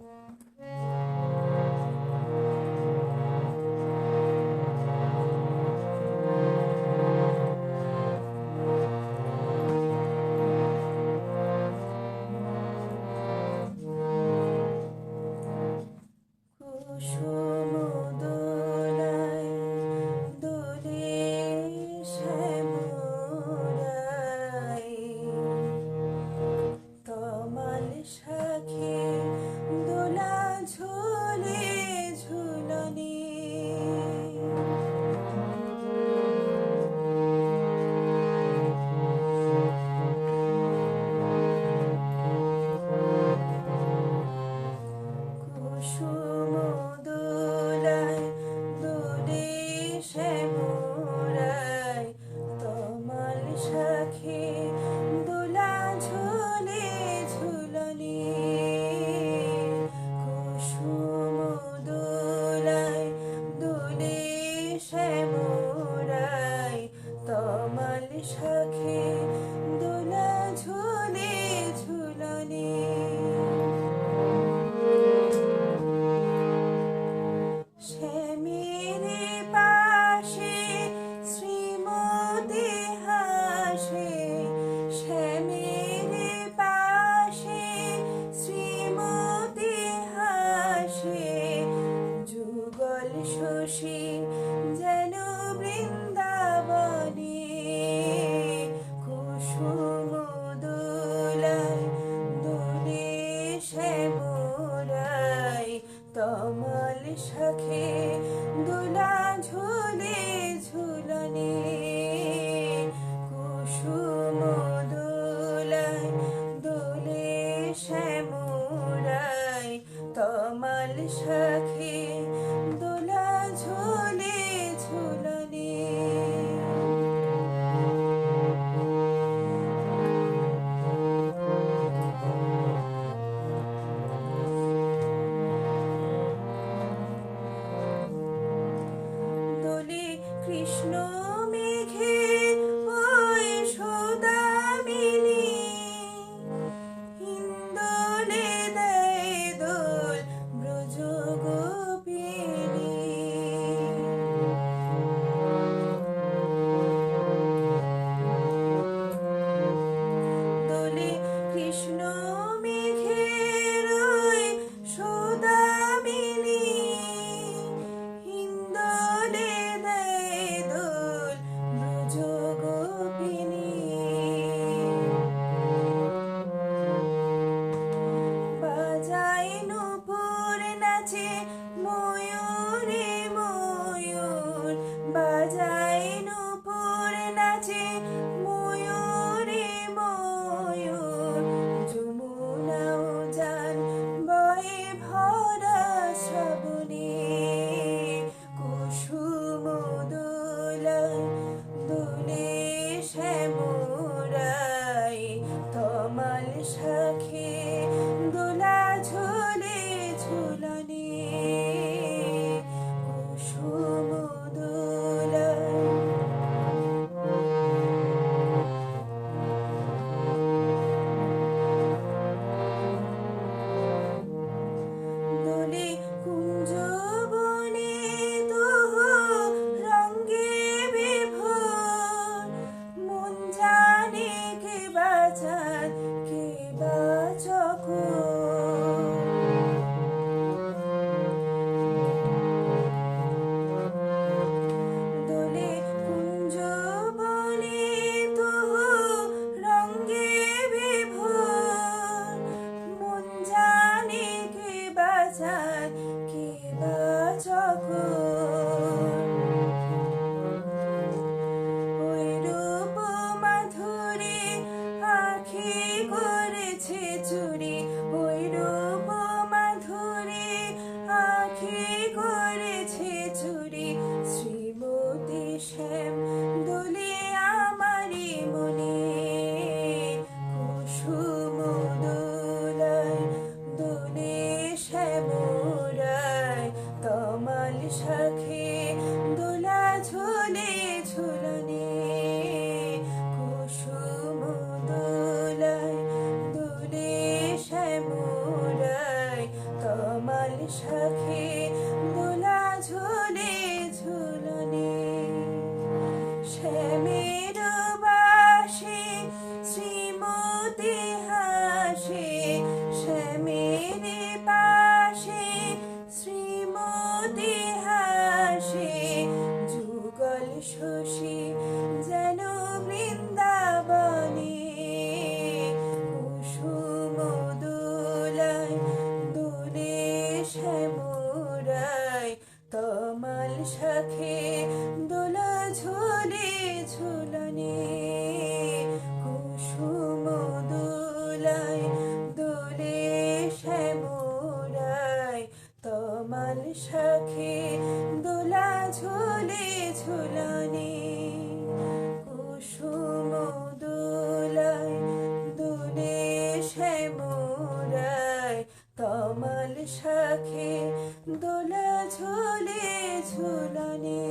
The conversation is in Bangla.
Yeah. is her key. দুলি আমারি মনে কুসুম দুলাই দুলি শ্যামরায় কমল সখী দুলা ঝুলে ঝুলনে কুসুম দুলাই দুলি শ্যামরায় কমল সখী শ্রীমতী হাসে শ্যামের পাশে, শ্রীমতী হাসে শশী যেন বৃন্দাবনে। কুসুম দোলায় তমাল শাখে দোলা ঝোলে ঝুলনে। কুসুম তমাল শাখে দোলা ঝুলে ঝুলনে। কুসুম দোলায় দোলে শ্যামরায় তমাল শাখে দোলা ঝুলে ঝুলনে।